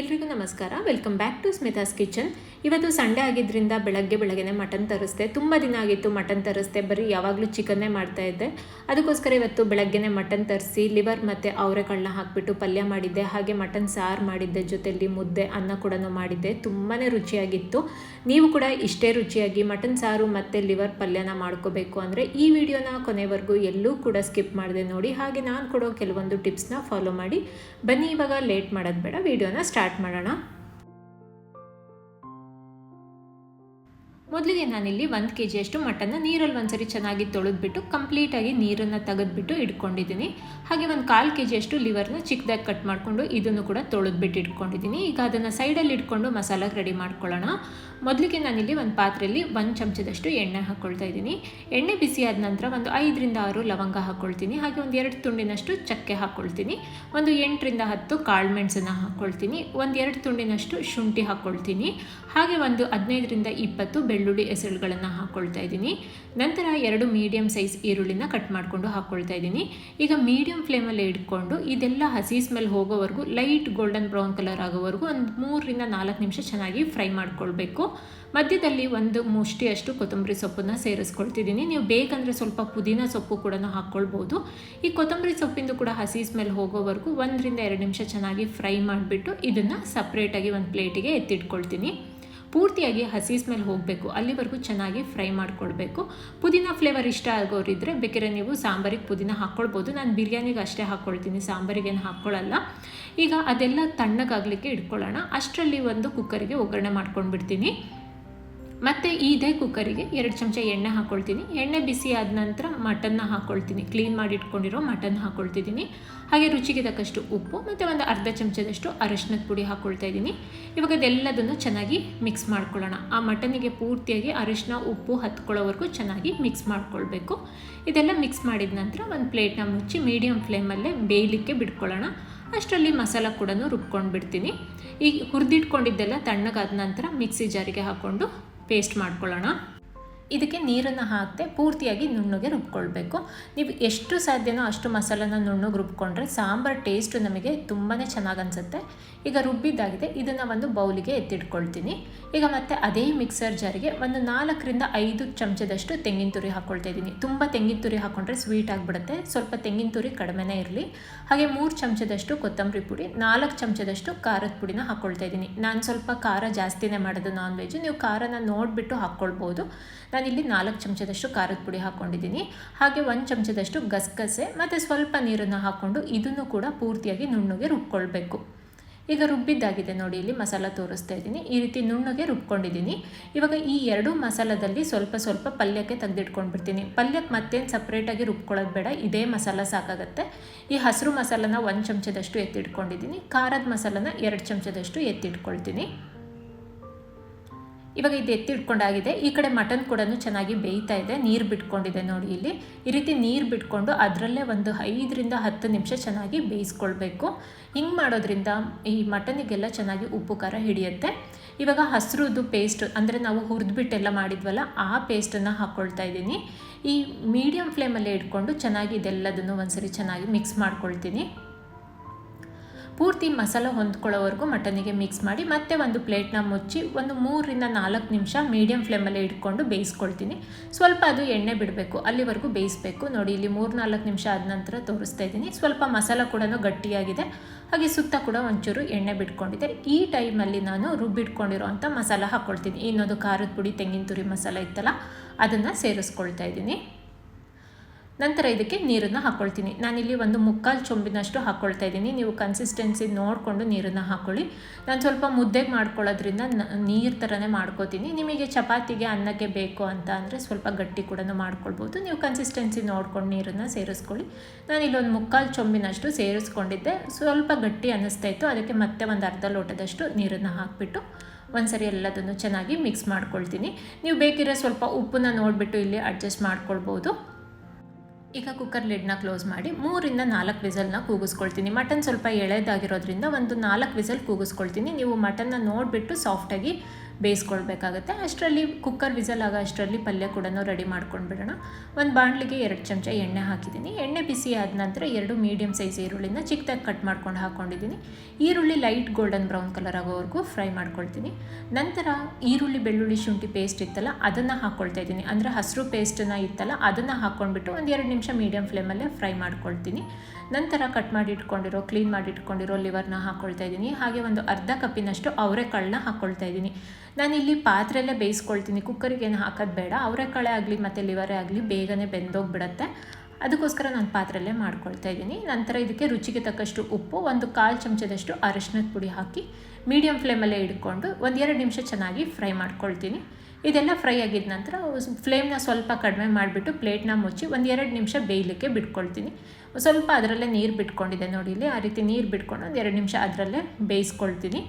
ಎಲ್ರಿಗೂ ನಮಸ್ಕಾರ. Welcome back to Smita's kitchen ಇವತ್ತು ಸಂಡೇ ಆಗಿದ್ದರಿಂದ ಬೆಳಗ್ಗೆ ಬೆಳಗ್ಗೆನೆ ಮಟನ್ ತರಿಸ್ದೆ. ತುಂಬ ದಿನ ಆಗಿತ್ತು ಮಟನ್ ತರಿಸ್ದೆ. ಬರೀ ಯಾವಾಗಲೂ ಚಿಕನ್ನೇ ಮಾಡ್ತಾ ಇದ್ದೆ. ಅದಕ್ಕೋಸ್ಕರ ಇವತ್ತು ಬೆಳಗ್ಗೆನೆ ಮಟನ್ ತರಿಸಿ ಲಿವರ್ ಮತ್ತು ಅವರೆಕಾಳನ್ನ ಹಾಕಿಬಿಟ್ಟು ಪಲ್ಯ ಮಾಡಿದ್ದೆ. ಹಾಗೆ ಮಟನ್ ಸಾರು ಮಾಡಿದ್ದೆ. ಜೊತೆಯಲ್ಲಿ ಮುದ್ದೆ, ಅನ್ನ ಕೂಡ ಮಾಡಿದ್ದೆ. ತುಂಬಾ ರುಚಿಯಾಗಿತ್ತು. ನೀವು ಕೂಡ ಇಷ್ಟೇ ರುಚಿಯಾಗಿ ಮಟನ್ ಸಾರು ಮತ್ತು ಲಿವರ್ ಪಲ್ಯನ ಮಾಡ್ಕೋಬೇಕು ಅಂದರೆ ಈ ವಿಡಿಯೋನ ಕೊನೆವರೆಗೂ ಎಲ್ಲೂ ಕೂಡ ಸ್ಕಿಪ್ ಮಾಡಿದೆ ನೋಡಿ. ಹಾಗೆ ನಾನು ಕೊಡೋ ಕೆಲವೊಂದು ಟಿಪ್ಸ್ನ ಫಾಲೋ ಮಾಡಿ. ಬನ್ನಿ, ಇವಾಗ ಲೇಟ್ ಮಾಡೋದು ಬೇಡ. ವಿಡಿಯೋನ ಸ್ಟಾರ್ಟ್ ಮಾಡೋಣ. ಮೊದಲಿಗೆ ನಾನಿಲ್ಲಿ ಒಂದು ಕೆ ಜಿಯಷ್ಟು ಮಟನ್ನ ನೀರಲ್ಲಿ ಒಂದ್ಸರಿ ಚೆನ್ನಾಗಿ ತೊಳೆದ್ಬಿಟ್ಟು ಕಂಪ್ಲೀಟಾಗಿ ನೀರನ್ನು ತೆಗೆದ್ಬಿಟ್ಟು ಇಟ್ಕೊಂಡಿದ್ದೀನಿ. ಹಾಗೆ ಒಂದು ಕಾಲು ಕೆ ಜಿಯಷ್ಟು ಲಿವರ್ನ ಚಿಕ್ಕದಾಗಿ ಕಟ್ ಮಾಡಿಕೊಂಡು ಇದನ್ನು ಕೂಡ ತೊಳೆದ್ಬಿಟ್ಟು ಇಟ್ಕೊಂಡಿದ್ದೀನಿ. ಈಗ ಅದನ್ನು ಸೈಡಲ್ಲಿ ಇಟ್ಕೊಂಡು ಮಸಾಲಾಗೆ ರೆಡಿ ಮಾಡ್ಕೊಳ್ಳೋಣ. ಮೊದಲಿಗೆ ನಾನಿಲ್ಲಿ ಒಂದು ಪಾತ್ರೆಯಲ್ಲಿ ಒಂದು ಚಮಚದಷ್ಟು ಎಣ್ಣೆ ಹಾಕ್ಕೊಳ್ತಾ ಇದ್ದೀನಿ. ಎಣ್ಣೆ ಬಿಸಿ ಆದ ನಂತರ ಒಂದು ಐದರಿಂದ ಆರು ಲವಂಗ ಹಾಕ್ಕೊಳ್ತೀನಿ ಹಾಗೆ ಒಂದು ಎರಡು ತುಂಡಿನಷ್ಟು ಚಕ್ಕೆ ಹಾಕ್ಕೊಳ್ತೀನಿ ಒಂದು ಎಂಟರಿಂದ ಹತ್ತು ಕಾಳು ಮೆಣಸನ್ನು ಹಾಕ್ಕೊಳ್ತೀನಿ ಒಂದು ಎರಡು ತುಂಡಿನಷ್ಟು ಶುಂಠಿ ಹಾಕ್ಕೊಳ್ತೀನಿ ಹಾಗೆ ಒಂದು ಹದಿನೈದರಿಂದ ಇಪ್ಪತ್ತು ಬೆಳ್ಳುಳ್ಳಿ ಎಸಳುಗಳನ್ನು ಹಾಕ್ಕೊಳ್ತಾ ಇದ್ದೀನಿ. ನಂತರ ಎರಡು ಮೀಡಿಯಮ್ ಸೈಜ್ ಈರುಳ್ಳಿನ ಕಟ್ ಮಾಡಿಕೊಂಡು ಹಾಕ್ಕೊಳ್ತಾ ಇದ್ದೀನಿ. ಈಗ ಮೀಡಿಯಂ ಫ್ಲೇಮಲ್ಲಿ ಇಟ್ಕೊಂಡು ಇದೆಲ್ಲ ಹಸಿ ಸ್ಮೆಲ್ ಹೋಗೋವರೆಗೂ ಲೈಟ್ ಗೋಲ್ಡನ್ ಬ್ರೌನ್ ಕಲರ್ ಆಗೋವರೆಗೂ ಒಂದು ಮೂರರಿಂದ ನಾಲ್ಕು ನಿಮಿಷ ಚೆನ್ನಾಗಿ ಫ್ರೈ ಮಾಡ್ಕೊಳ್ಬೇಕು. ಮಧ್ಯದಲ್ಲಿ ಒಂದು ಮುಷ್ಟಿಯಷ್ಟು ಕೊತ್ತಂಬರಿ ಸೊಪ್ಪನ್ನು ಸೇರಿಸ್ಕೊಳ್ತಿದ್ದೀನಿ. ನೀವು ಬೇಕಂದರೆ ಸ್ವಲ್ಪ ಪುದೀನ ಸೊಪ್ಪು ಕೂಡ ಹಾಕ್ಕೊಳ್ಬೋದು ಈ ಕೊತ್ತಂಬರಿ ಸೊಪ್ಪಿಂದು ಕೂಡ ಹಸಿ ಸ್ಮೆಲ್ ಹೋಗೋವರೆಗೂ ಒಂದರಿಂದ ಎರಡು ನಿಮಿಷ ಚೆನ್ನಾಗಿ ಫ್ರೈ ಮಾಡಿಬಿಟ್ಟು ಇದನ್ನು ಸಪ್ರೇಟಾಗಿ ಒಂದು ಪ್ಲೇಟಿಗೆ ಎತ್ತಿಟ್ಕೊಳ್ತೀನಿ. ಪೂರ್ತಿಯಾಗಿ ಹಸಿ ಸ್ಮೆಲ್ ಹೋಗಬೇಕು. ಅಲ್ಲಿವರೆಗೂ ಚೆನ್ನಾಗಿ ಫ್ರೈ ಮಾಡ್ಕೊಳ್ಬೇಕು. ಪುದೀನ ಫ್ಲೇವರ್ ಇಷ್ಟ ಆಗೋರಿದ್ರೆ ಬೇಕಿದ್ರೆ ನೀವು ಸಾಂಬಾರಿಗೆ ಪುದೀನ ಹಾಕ್ಕೊಳ್ಬೋದು. ನಾನು ಬಿರಿಯಾನಿಗೆ ಅಷ್ಟೇ ಹಾಕ್ಕೊಳ್ತೀನಿ ಸಾಂಬಾರಿಗೇನು ಹಾಕ್ಕೊಳ್ಳಲ್ಲ ಈಗ ಅದೆಲ್ಲ ತಣ್ಣಗಾಗಲಿಕ್ಕೆ ಇಟ್ಕೊಳ್ಳೋಣ. ಅಷ್ಟರಲ್ಲಿ ಒಂದು ಕುಕ್ಕರಿಗೆ ಒಗ್ಗರಣೆ ಮಾಡ್ಕೊಂಡ್ಬಿಡ್ತೀನಿ. ಮತ್ತು ಇದೇ ಕುಕ್ಕರಿಗೆ ಎರಡು ಚಮಚ ಎಣ್ಣೆ ಹಾಕ್ಕೊಳ್ತೀನಿ ಎಣ್ಣೆ ಬಿಸಿ ಆದ ನಂತರ ಮಟನ್ನ ಹಾಕ್ಕೊಳ್ತೀನಿ ಕ್ಲೀನ್ ಮಾಡಿ ಇಟ್ಕೊಂಡಿರೋ ಮಟನ್ ಹಾಕ್ಕೊಳ್ತಿದ್ದೀನಿ ಹಾಗೆ ರುಚಿಗೆ ತಕ್ಕಷ್ಟು ಉಪ್ಪು ಮತ್ತು ಒಂದು ಅರ್ಧ ಚಮಚದಷ್ಟು ಅರಶಿನದ ಪುಡಿ ಹಾಕ್ಕೊಳ್ತಾ ಇದ್ದೀನಿ. ಇವಾಗ ಅದೆಲ್ಲದನ್ನು ಚೆನ್ನಾಗಿ ಮಿಕ್ಸ್ ಮಾಡ್ಕೊಳ್ಳೋಣ. ಆ ಮಟನಿಗೆ ಪೂರ್ತಿಯಾಗಿ ಅರಶಿನ, ಉಪ್ಪು ಹತ್ಕೊಳ್ಳೋವರೆಗೂ ಚೆನ್ನಾಗಿ ಮಿಕ್ಸ್ ಮಾಡ್ಕೊಳ್ಬೇಕು. ಇದೆಲ್ಲ ಮಿಕ್ಸ್ ಮಾಡಿದ ನಂತರ ಒಂದು ಪ್ಲೇಟ್ನ ಮುಚ್ಚಿ ಮೀಡಿಯಮ್ ಫ್ಲೇಮಲ್ಲೇ ಬೇಯಲಿಕ್ಕೆ ಬಿಟ್ಕೊಳ್ಳೋಣ. ಅಷ್ಟರಲ್ಲಿ ಮಸಾಲ ಕೂಡ ರುಬ್ಕೊಂಡು ಬಿಡ್ತೀನಿ ಈಗ ಹುರಿದಿಟ್ಕೊಂಡಿದ್ದೆಲ್ಲ ತಣ್ಣಗಾದ ನಂತರ ಮಿಕ್ಸಿ ಜಾರಿಗೆ ಹಾಕ್ಕೊಂಡು ಪೇಸ್ಟ್ ಮಾಡ್ಕೊಳ್ಳೋಣ. ಇದಕ್ಕೆ ನೀರನ್ನು ಹಾಕದೆ ಪೂರ್ತಿಯಾಗಿ ನುಣ್ಣಗೆ ರುಬ್ಕೊಳ್ಬೇಕು. ನೀವು ಎಷ್ಟು ಸಾಧ್ಯನೋ ಅಷ್ಟು ಮಸಾಲನ ನುಣ್ಣಗೆ ರುಬ್ಕೊಂಡ್ರೆ ಸಾಂಬಾರು ಟೇಸ್ಟು ನಮಗೆ ತುಂಬಾ ಚೆನ್ನಾಗಿ ಅನಿಸುತ್ತೆ. ಈಗ ರುಬ್ಬಿದ್ದಾಗಿದೆ, ಇದನ್ನು ಒಂದು ಬೌಲಿಗೆ ಎತ್ತಿಟ್ಕೊಳ್ತೀನಿ. ಈಗ ಮತ್ತೆ ಅದೇ ಮಿಕ್ಸರ್ ಜಾರಿಗೆ ಒಂದು ನಾಲ್ಕರಿಂದ ಐದು ಚಮಚದಷ್ಟು ತೆಂಗಿನ ತುರಿ ಹಾಕ್ಕೊಳ್ತಾ ಇದ್ದೀನಿ. ತುಂಬ ತೆಂಗಿನ ತುರಿ ಹಾಕ್ಕೊಂಡ್ರೆ ಸ್ವೀಟ್ ಆಗಿಬಿಡುತ್ತೆ. ಸ್ವಲ್ಪ ತೆಂಗಿನ ತುರಿ ಕಡಿಮೆನೇ ಇರಲಿ. ಹಾಗೆ ಮೂರು ಚಮಚದಷ್ಟು ಕೊತ್ತಂಬರಿ ಪುಡಿ, ನಾಲ್ಕು ಚಮಚದಷ್ಟು ಖಾರದ ಪುಡಿನ ಹಾಕ್ಕೊಳ್ತಾ ಇದ್ದೀನಿ. ನಾನು ಸ್ವಲ್ಪ ಖಾರ ಜಾಸ್ತಿನೇ ಮಾಡೋದು ನಾನ್ ವೆಜ್ ನೀವು ಖಾರನ ನೋಡಿಬಿಟ್ಟು ಹಾಕ್ಕೊಳ್ಬೋದು. ನಾನಿಲ್ಲಿ ನಾಲ್ಕು ಚಮಚದಷ್ಟು ಖಾರದ ಪುಡಿ ಹಾಕ್ಕೊಂಡಿದ್ದೀನಿ ಹಾಗೆ ಒಂದು ಚಮಚದಷ್ಟು ಗಸಗಸೆ ಮತ್ತು ಸ್ವಲ್ಪ ನೀರನ್ನು ಹಾಕ್ಕೊಂಡು ಇದನ್ನು ಕೂಡ ಪೂರ್ತಿಯಾಗಿ ನುಣ್ಣಗೆ ರುಬ್ಕೊಳ್ಬೇಕು. ಈಗ ರುಬ್ಬಿದ್ದಾಗಿದೆ ನೋಡಿ, ಇಲ್ಲಿ ಮಸಾಲ ತೋರಿಸ್ತಾ ಇದ್ದೀನಿ. ಈ ರೀತಿ ನುಣ್ಣಗೆ ರುಬ್ಕೊಂಡಿದ್ದೀನಿ. ಇವಾಗ ಈ ಎರಡು ಮಸಾಲದಲ್ಲಿ ಸ್ವಲ್ಪ ಸ್ವಲ್ಪ ಪಲ್ಯಕ್ಕೆ ತೆಗೆದಿಟ್ಕೊಂಡ್ಬಿಡ್ತೀನಿ. ಪಲ್ಯಕ್ಕೆ ಮತ್ತೇನು ಸಪ್ರೇಟಾಗಿ ರುಬ್ಕೊಳ್ಳೋದು ಬೇಡ, ಇದೇ ಮಸಾಲ ಸಾಕಾಗತ್ತೆ. ಈ ಹಸಿರು ಮಸಾಲನ ಒಂದು ಚಮಚದಷ್ಟು ಎತ್ತಿಟ್ಕೊಂಡಿದ್ದೀನಿ. ಖಾರದ ಮಸಾಲನ ಎರಡು ಚಮಚದಷ್ಟು ಎತ್ತಿಟ್ಕೊಳ್ತೀನಿ. ಇವಾಗ ಇದು ಎತ್ತಿಟ್ಕೊಂಡಾಗಿದೆ. ಈ ಕಡೆ ಮಟನ್ ಕೂಡ ಚೆನ್ನಾಗಿ ಬೇಯ್ತಾ ಇದೆ. ನೀರು ಬಿಟ್ಕೊಂಡಿದೆ ನೋಡಿ ಇಲ್ಲಿ. ಈ ರೀತಿ ನೀರು ಬಿಟ್ಕೊಂಡು ಅದರಲ್ಲೇ ಒಂದು ಐದರಿಂದ ಹತ್ತು ನಿಮಿಷ ಚೆನ್ನಾಗಿ ಬೇಯಿಸ್ಕೊಳ್ಬೇಕು. ಹಿಂಗೆ ಮಾಡೋದ್ರಿಂದ ಈ ಮಟನಿಗೆಲ್ಲ ಚೆನ್ನಾಗಿ ಉಪ್ಪು, ಖಾರ ಹಿಡಿಯುತ್ತೆ. ಇವಾಗ ಹಸಿರುದು ಪೇಸ್ಟ್ ಅಂದರೆ ನಾವು ಹುರಿದ್ಬಿಟ್ಟೆಲ್ಲ ಮಾಡಿದ್ವಲ್ಲ, ಆ ಪೇಸ್ಟನ್ನು ಹಾಕ್ಕೊಳ್ತಾ ಇದ್ದೀನಿ. ಈ ಮೀಡಿಯಮ್ ಫ್ಲೇಮಲ್ಲೇ ಇಟ್ಕೊಂಡು ಚೆನ್ನಾಗಿ ಇದೆಲ್ಲದನ್ನು ಒಂದ್ಸರಿ ಚೆನ್ನಾಗಿ ಮಿಕ್ಸ್ ಮಾಡ್ಕೊಳ್ತೀನಿ. ಪೂರ್ತಿ ಮಸಾಲ ಹೊಂದ್ಕೊಳ್ಳೋವರೆಗೂ ಮಟನಿಗೆ ಮಿಕ್ಸ್ ಮಾಡಿ ಮತ್ತೆ ಒಂದು ಪ್ಲೇಟ್ನ ಮುಚ್ಚಿ ಒಂದು ಮೂರರಿಂದ ನಾಲ್ಕು ನಿಮಿಷ ಮೀಡಿಯಮ್ ಫ್ಲೇಮಲ್ಲಿ ಇಟ್ಕೊಂಡು ಬೇಯಿಸ್ಕೊಳ್ತೀನಿ. ಸ್ವಲ್ಪ ಅದು ಎಣ್ಣೆ ಬಿಡಬೇಕು, ಅಲ್ಲಿವರೆಗೂ ಬೇಯಿಸ್ಬೇಕು. ನೋಡಿ, ಇಲ್ಲಿ ಮೂರು ನಾಲ್ಕು ನಿಮಿಷ ಆದ ನಂತರ ತೋರಿಸ್ತಾ ಇದ್ದೀನಿ. ಸ್ವಲ್ಪ ಮಸಾಲ ಕೂಡ ಗಟ್ಟಿಯಾಗಿದೆ. ಹಾಗೆ ಸುತ್ತ ಕೂಡ ಒಂಚೂರು ಎಣ್ಣೆ ಬಿಟ್ಕೊಂಡಿದೆ. ಈ ಟೈಮಲ್ಲಿ ನಾನು ರುಬ್ಬಿಟ್ಕೊಂಡಿರೋ ಅಂಥ ಮಸಾಲ ಹಾಕ್ಕೊಳ್ತೀನಿ. ಇನ್ನೊಂದು ಖಾರದ ಪುಡಿ, ತೆಂಗಿನ ತುರಿ ಮಸಾಲ ಇತ್ತಲ್ಲ, ಅದನ್ನು ಸೇರಿಸ್ಕೊಳ್ತಾ ಇದ್ದೀನಿ. ನಂತರ ಇದಕ್ಕೆ ನೀರನ್ನು ಹಾಕ್ಕೊಳ್ತೀನಿ ನಾನಿಲ್ಲಿ ಒಂದು ಮುಕ್ಕಾಲು ಚೊಂಬಿನಷ್ಟು ಹಾಕ್ಕೊಳ್ತಾ ಇದ್ದೀನಿ. ನೀವು ಕನ್ಸಿಸ್ಟೆನ್ಸಿ ನೋಡಿಕೊಂಡು ನೀರನ್ನು ಹಾಕ್ಕೊಳ್ಳಿ ನಾನು ಸ್ವಲ್ಪ ಮುದ್ದೆಗೆ ಮಾಡ್ಕೊಳ್ಳೋದ್ರಿಂದ ನೀರು ಥರನೇ ಮಾಡ್ಕೋತೀನಿ. ನಿಮಗೆ ಚಪಾತಿಗೆ ಅನ್ನಕ್ಕೆ ಬೇಕು ಅಂತ ಅಂದರೆ ಸ್ವಲ್ಪ ಗಟ್ಟಿ ಕೂಡ ಮಾಡ್ಕೊಳ್ಬೋದು. ನೀವು ಕನ್ಸಿಸ್ಟೆನ್ಸಿ ನೋಡ್ಕೊಂಡು ನೀರನ್ನು ಸೇರಿಸ್ಕೊಳ್ಳಿ. ನಾನು ಇಲ್ಲೊಂದು ಮುಕ್ಕಾಲು ಚೊಂಬಿನಷ್ಟು ಸೇರಿಸ್ಕೊಂಡಿದ್ದೆ. ಸ್ವಲ್ಪ ಗಟ್ಟಿ ಅನ್ನಿಸ್ತಾ ಇತ್ತು. ಅದಕ್ಕೆ ಮತ್ತೆ ಒಂದು ಅರ್ಧ ಲೋಟದಷ್ಟು ನೀರನ್ನು ಹಾಕಿಬಿಟ್ಟು ಒಂದ್ಸರಿ ಎಲ್ಲದನ್ನು ಚೆನ್ನಾಗಿ ಮಿಕ್ಸ್ ಮಾಡ್ಕೊಳ್ತೀನಿ. ನೀವು ಬೇಕಿರೋ ಸ್ವಲ್ಪ ಉಪ್ಪನ್ನ ನೋಡಿಬಿಟ್ಟು ಇಲ್ಲಿ ಅಡ್ಜಸ್ಟ್ ಮಾಡ್ಕೊಳ್ಬೋದು. ಈಗ ಕುಕ್ಕರ್ ಲಿಡ್ನ ಕ್ಲೋಸ್ ಮಾಡಿ ಮೂರಿಂದ ನಾಲ್ಕು ವಿಸಲ್ನ ಕೂಗಿಸ್ಕೊಳ್ತೀನಿ. ಮಟನ್ ಸ್ವಲ್ಪ ಎಳೆದಾಗಿರೋದ್ರಿಂದ ಒಂದು ನಾಲ್ಕು ವಿಸಲ್ ಕೂಗಿಸ್ಕೊಳ್ತೀನಿ. ನೀವು ಮಟನ್ನ ನೋಡಿಬಿಟ್ಟು ಸಾಫ್ಟಾಗಿ ಬೇಯಿಸ್ಕೊಳ್ಬೇಕಾಗತ್ತೆ. ಅಷ್ಟರಲ್ಲಿ ಕುಕ್ಕರ್ ವಿಸಲ್ ಆಗೋ ಅಷ್ಟರಲ್ಲಿ ಪಲ್ಯ ಕೂಡ ರೆಡಿ ಮಾಡ್ಕೊಂಡು ಬಿಡೋಣ ಒಂದು ಬಾಣಲಿಗೆ ಎರಡು ಚಮಚ ಎಣ್ಣೆ ಹಾಕಿದ್ದೀನಿ. ಎಣ್ಣೆ ಬಿಸಿ ಆದ ನಂತರ ಎರಡು ಮೀಡಿಯಮ್ ಸೈಜ್ ಈರುಳ್ಳಿನ ಚಿಕ್ಕದಾಗಿ ಕಟ್ ಮಾಡ್ಕೊಂಡು ಹಾಕ್ಕೊಂಡಿದ್ದೀನಿ ಈರುಳ್ಳಿ ಲೈಟ್ ಗೋಲ್ಡನ್ ಬ್ರೌನ್ ಕಲರ್ ಆಗೋವರೆಗೂ ಫ್ರೈ ಮಾಡ್ಕೊಳ್ತೀನಿ. ನಂತರ ಈರುಳ್ಳಿ ಬೆಳ್ಳುಳ್ಳಿ ಶುಂಠಿ ಪೇಸ್ಟ್ ಇತ್ತಲ್ಲ, ಅದನ್ನು ಹಾಕ್ಕೊಳ್ತಾ ಇದ್ದೀನಿ. ಅಂದರೆ ಹಸಿರು ಪೇಸ್ಟನ್ನು ಇತ್ತಲ್ಲ, ಅದನ್ನು ಹಾಕ್ಕೊಂಡ್ಬಿಟ್ಟು ಒಂದು ಎರಡು ನಿಮಿಷ ಮೀಡಿಯಮ್ ಫ್ಲೇಮಲ್ಲೇ ಫ್ರೈ ಮಾಡ್ಕೊಳ್ತೀನಿ. ನಂತರ ಕಟ್ ಮಾಡಿ ಇಟ್ಕೊಂಡಿರೋ ಕ್ಲೀನ್ ಮಾಡಿ ಇಟ್ಕೊಂಡಿರೋ ಲಿವರ್ನ ಹಾಕ್ಕೊಳ್ತಾ ಇದ್ದೀನಿ. ಹಾಗೆ ಒಂದು ಅರ್ಧ ಕಪ್ಪಿನಷ್ಟು ಅವರೆಕಾಳನ್ನ ಹಾಕ್ಕೊಳ್ತಾ ಇದ್ದೀನಿ. ನಾನಿಲ್ಲಿ ಪಾತ್ರೆಯಲ್ಲೇ ಬೇಯಿಸ್ಕೊಳ್ತೀನಿ. ಕುಕ್ಕರಿಗೆ ಏನು ಹಾಕೋದು ಬೇಡ. ಅವರೆಕಾಳೆ ಆಗಲಿ ಮತ್ತು ಲಿವರೇ ಆಗಲಿ ಬೇಗನೆ ಬೆಂದೋಗ್ಬಿಡತ್ತೆ. ಅದಕ್ಕೋಸ್ಕರ ನಾನು ಪಾತ್ರೆಯಲ್ಲೇ ಮಾಡ್ಕೊಳ್ತಾ ಇದ್ದೀನಿ. ನಂತರ ಇದಕ್ಕೆ ರುಚಿಗೆ ತಕ್ಕಷ್ಟು ಉಪ್ಪು, ಒಂದು ಕಾಲು ಚಮಚದಷ್ಟು ಅರಶಿನದ ಪುಡಿ ಹಾಕಿ ಮೀಡಿಯಮ್ ಫ್ಲೇಮಲ್ಲೇ ಇಟ್ಕೊಂಡು ಒಂದು ಎರಡು ನಿಮಿಷ ಚೆನ್ನಾಗಿ ಫ್ರೈ ಮಾಡ್ಕೊಳ್ತೀನಿ. ಇದೆಲ್ಲ ಫ್ರೈ ಆಗಿದ ನಂತರ ಫ್ಲೇಮ್ನ ಸ್ವಲ್ಪ ಕಡಿಮೆ ಮಾಡಿಬಿಟ್ಟು ಪ್ಲೇಟ್ನ ಮುಚ್ಚಿ ಒಂದು ಎರಡು ನಿಮಿಷ ಬೇಯಲಿಕ್ಕೆ ಬಿಟ್ಕೊಳ್ತೀನಿ. ಸ್ವಲ್ಪ ಅದರಲ್ಲೇ ನೀರು ಬಿಟ್ಕೊಂಡಿದೆ ನೋಡಿ ಇಲ್ಲಿ. ಆ ರೀತಿ ನೀರು ಬಿಟ್ಕೊಂಡು ಒಂದು ಎರಡು ನಿಮಿಷ ಅದರಲ್ಲೇ ಬೇಯಿಸ್ಕೊಳ್ತೀನಿ.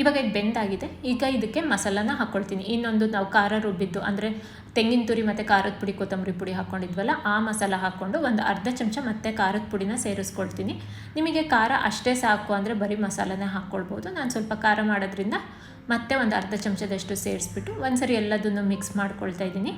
ಇವಾಗ ಇದು ಬೆಂದಾಗಿದೆ ಈಗ ಇದಕ್ಕೆ ಮಸಾಲನ ಹಾಕ್ಕೊಳ್ತೀನಿ ಇನ್ನೊಂದು ನಾವು ಖಾರ ರುಬ್ಬಿದ್ದು, ಅಂದರೆ ತೆಂಗಿನ ತುರಿ ಮತ್ತು ಖಾರದ ಪುಡಿ, ಕೊತ್ತಂಬರಿ ಪುಡಿ ಹಾಕ್ಕೊಂಡಿದ್ವಲ್ಲ ಆ ಮಸಾಲ ಹಾಕ್ಕೊಂಡು ಒಂದು ಅರ್ಧ ಚಮಚ ಮತ್ತೆ ಖಾರದ ಪುಡಿನ ಸೇರಿಸ್ಕೊಳ್ತೀನಿ. ನಿಮಗೆ ಖಾರ ಅಷ್ಟೇ ಸಾಕು ಅಂದರೆ ಬರೀ ಮಸಾಲನೇ ಹಾಕ್ಕೊಳ್ಬೋದು ನಾನು ಸ್ವಲ್ಪ ಖಾರ ಮಾಡೋದ್ರಿಂದ ಮತ್ತೆ ಒಂದು ಅರ್ಧ ಚಮಚದಷ್ಟು ಸೇರಿಸ್ಬಿಟ್ಟು ಒಂದ್ಸರಿ ಎಲ್ಲದನ್ನು ಮಿಕ್ಸ್ ಮಾಡ್ಕೊಳ್ತಾ ಇದ್ದೀನಿ.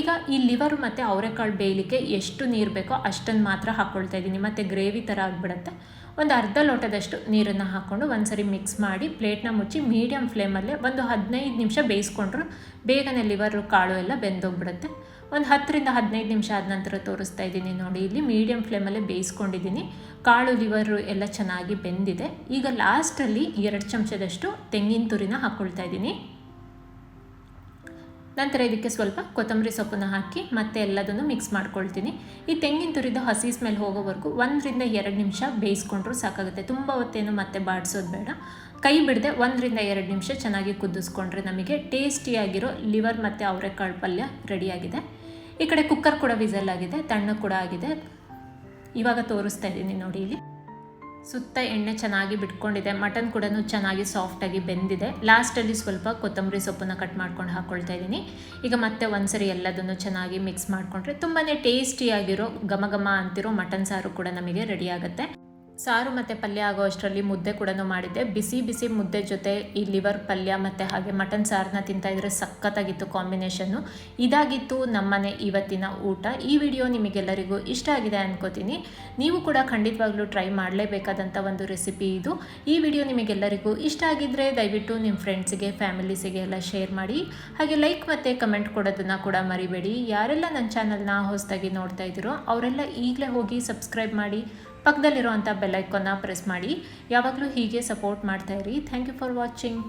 ಈಗ ಈ ಲಿವರ್ ಮತ್ತು ಅವರೆಕಾಳು ಬೇಯಲಿಕ್ಕೆ ಎಷ್ಟು ನೀರು ಬೇಕೋ ಅಷ್ಟನ್ನು ಮಾತ್ರ ಹಾಕ್ಕೊಳ್ತಾ ಇದ್ದೀನಿ. ಮತ್ತು ಗ್ರೇವಿ ಥರ ಆಗಿಬಿಡುತ್ತೆ. ಒಂದು ಅರ್ಧ ಲೋಟದಷ್ಟು ನೀರನ್ನು ಹಾಕ್ಕೊಂಡು ಒಂದ್ಸರಿ ಮಿಕ್ಸ್ ಮಾಡಿ ಪ್ಲೇಟ್ನ ಮುಚ್ಚಿ ಮೀಡಿಯಮ್ ಫ್ಲೇಮಲ್ಲೇ ಒಂದು ಹದಿನೈದು ನಿಮಿಷ ಬೇಯಿಸ್ಕೊಂಡ್ರು ಬೇಗನೆ ಲಿವರು ಕಾಳು ಎಲ್ಲ ಬೆಂದೋಗ್ಬಿಡುತ್ತೆ. ಒಂದು ಹತ್ತರಿಂದ ಹದಿನೈದು ನಿಮಿಷ ಆದ ನಂತರ ತೋರಿಸ್ತಾ ಇದ್ದೀನಿ ನೋಡಿ, ಇಲ್ಲಿ ಮೀಡಿಯಮ್ ಫ್ಲೇಮಲ್ಲೇ ಬೇಯಿಸ್ಕೊಂಡಿದ್ದೀನಿ. ಕಾಳು ಲಿವರು ಎಲ್ಲ ಚೆನ್ನಾಗಿ ಬೆಂದಿದೆ. ಈಗ ಲಾಸ್ಟಲ್ಲಿ ಎರಡು ಚಮಚದಷ್ಟು ತೆಂಗಿನ ತುರಿನ ಹಾಕ್ಕೊಳ್ತಾ ಇದ್ದೀನಿ. ನಂತರ ಇದಕ್ಕೆ ಸ್ವಲ್ಪ ಕೊತ್ತಂಬರಿ ಸೊಪ್ಪನ್ನು ಹಾಕಿ ಮತ್ತೆ ಎಲ್ಲದನ್ನು ಮಿಕ್ಸ್ ಮಾಡ್ಕೊಳ್ತೀನಿ. ಈ ತೆಂಗಿನ ತುರಿದು ಹಸಿ ಸ್ಮೆಲ್ ಹೋಗೋವರೆಗೂ ಒಂದರಿಂದ ಎರಡು ನಿಮಿಷ ಬೇಯಿಸ್ಕೊಂಡ್ರು ಸಾಕಾಗುತ್ತೆ. ತುಂಬ ಹೊತ್ತೇನು ಮತ್ತೆ ಬಾಡಿಸೋದು ಬೇಡ. ಕೈ ಬಿಡದೆ ಒಂದರಿಂದ ಎರಡು ನಿಮಿಷ ಚೆನ್ನಾಗಿ ಕುದಿಸ್ಕೊಂಡ್ರೆ ನಮಗೆ ಟೇಸ್ಟಿಯಾಗಿರೋ ಲಿವರ್ ಮತ್ತು ಅವರೆಕಾಳು ಪಲ್ಯ ರೆಡಿಯಾಗಿದೆ. ಈ ಕಡೆ ಕುಕ್ಕರ್ ಕೂಡ ವಿಸಲ್ ಆಗಿದೆ, ತಣ್ಣ ಕೂಡ ಆಗಿದೆ. ಇವಾಗ ತೋರಿಸ್ತಾ ಇದ್ದೀನಿ ನೋಡಿ ಇಲ್ಲಿ. ಸುತ್ತ ಎಣ್ಣೆ ಚೆನ್ನಾಗಿ ಬಿಟ್ಕೊಂಡಿದೆ ಮಟನ್ ಕೂಡ ಚೆನ್ನಾಗಿ ಸಾಫ್ಟಾಗಿ ಬೆಂದಿದೆ. ಲಾಸ್ಟಲ್ಲಿ ಸ್ವಲ್ಪ ಕೊತ್ತಂಬರಿ ಸೊಪ್ಪನ್ನು ಕಟ್ ಮಾಡ್ಕೊಂಡು ಹಾಕ್ಕೊಳ್ತಾ ಇದ್ದೀನಿ. ಈಗ ಮತ್ತೆ ಒಂದ್ಸರಿ ಎಲ್ಲದನ್ನು ಚೆನ್ನಾಗಿ ಮಿಕ್ಸ್ ಮಾಡಿಕೊಂಡ್ರೆ ತುಂಬಾ ಟೇಸ್ಟಿಯಾಗಿರೋ ಘಮ ಘಮ ಅಂತಿರೋ ಮಟನ್ ಸಾರು ಕೂಡ ನಮಗೆ ರೆಡಿ ಆಗುತ್ತೆ. ಸಾರು ಮತ್ತು ಪಲ್ಯ ಆಗೋ ಅಷ್ಟರಲ್ಲಿ ಮುದ್ದೆ ಕೂಡ ಮಾಡಿದ್ದೆ. ಬಿಸಿ ಬಿಸಿ ಮುದ್ದೆ ಜೊತೆ ಈ ಲಿವರ್ ಪಲ್ಯ ಮತ್ತು ಹಾಗೆ ಮಟನ್ ಸಾರನ್ನ ತಿಂತಾಯಿದ್ರೆ ಸಖತ್ತಾಗಿತ್ತು ಕಾಂಬಿನೇಷನ್ನು ಇದಾಗಿತ್ತು ನಮ್ಮನೆ ಇವತ್ತಿನ ಊಟ. ಈ ವಿಡಿಯೋ ನಿಮಗೆಲ್ಲರಿಗೂ ಇಷ್ಟ ಆಗಿದೆ ಅನ್ಕೋತೀನಿ. ನೀವು ಕೂಡ ಖಂಡಿತವಾಗ್ಲೂ ಟ್ರೈ ಮಾಡಲೇಬೇಕಾದಂಥ ಒಂದು ರೆಸಿಪಿ ಇದು. ಈ ವಿಡಿಯೋ ನಿಮಗೆಲ್ಲರಿಗೂ ಇಷ್ಟ ಆಗಿದ್ದರೆ ದಯವಿಟ್ಟು ನಿಮ್ಮ ಫ್ರೆಂಡ್ಸಿಗೆ ಫ್ಯಾಮಿಲೀಸಿಗೆ ಎಲ್ಲ ಶೇರ್ ಮಾಡಿ. ಹಾಗೆ ಲೈಕ್ ಮತ್ತು ಕಮೆಂಟ್ ಕೊಡೋದನ್ನು ಕೂಡ ಮರಿಬೇಡಿ. ಯಾರೆಲ್ಲ ನನ್ನ ಚಾನಲ್ನ ಹೊಸದಾಗಿ ನೋಡ್ತಾ ಇದ್ದೀರೋ, ಅವರೆಲ್ಲ ಈಗಲೇ ಹೋಗಿ ಸಬ್ಸ್ಕ್ರೈಬ್ ಮಾಡಿ. ಪಕ್ಕದಲ್ಲಿರುವಂಥ ಬೆಲ್ಲೈಕನ್ನ ಪ್ರೆಸ್ ಮಾಡಿ. ಯಾವಾಗಲೂ ಹೀಗೆ ಸಪೋರ್ಟ್ ಮಾಡ್ತಾಯಿರಿ ಥ್ಯಾಂಕ್ ಯು ಫಾರ್ ವಾಚಿಂಗ್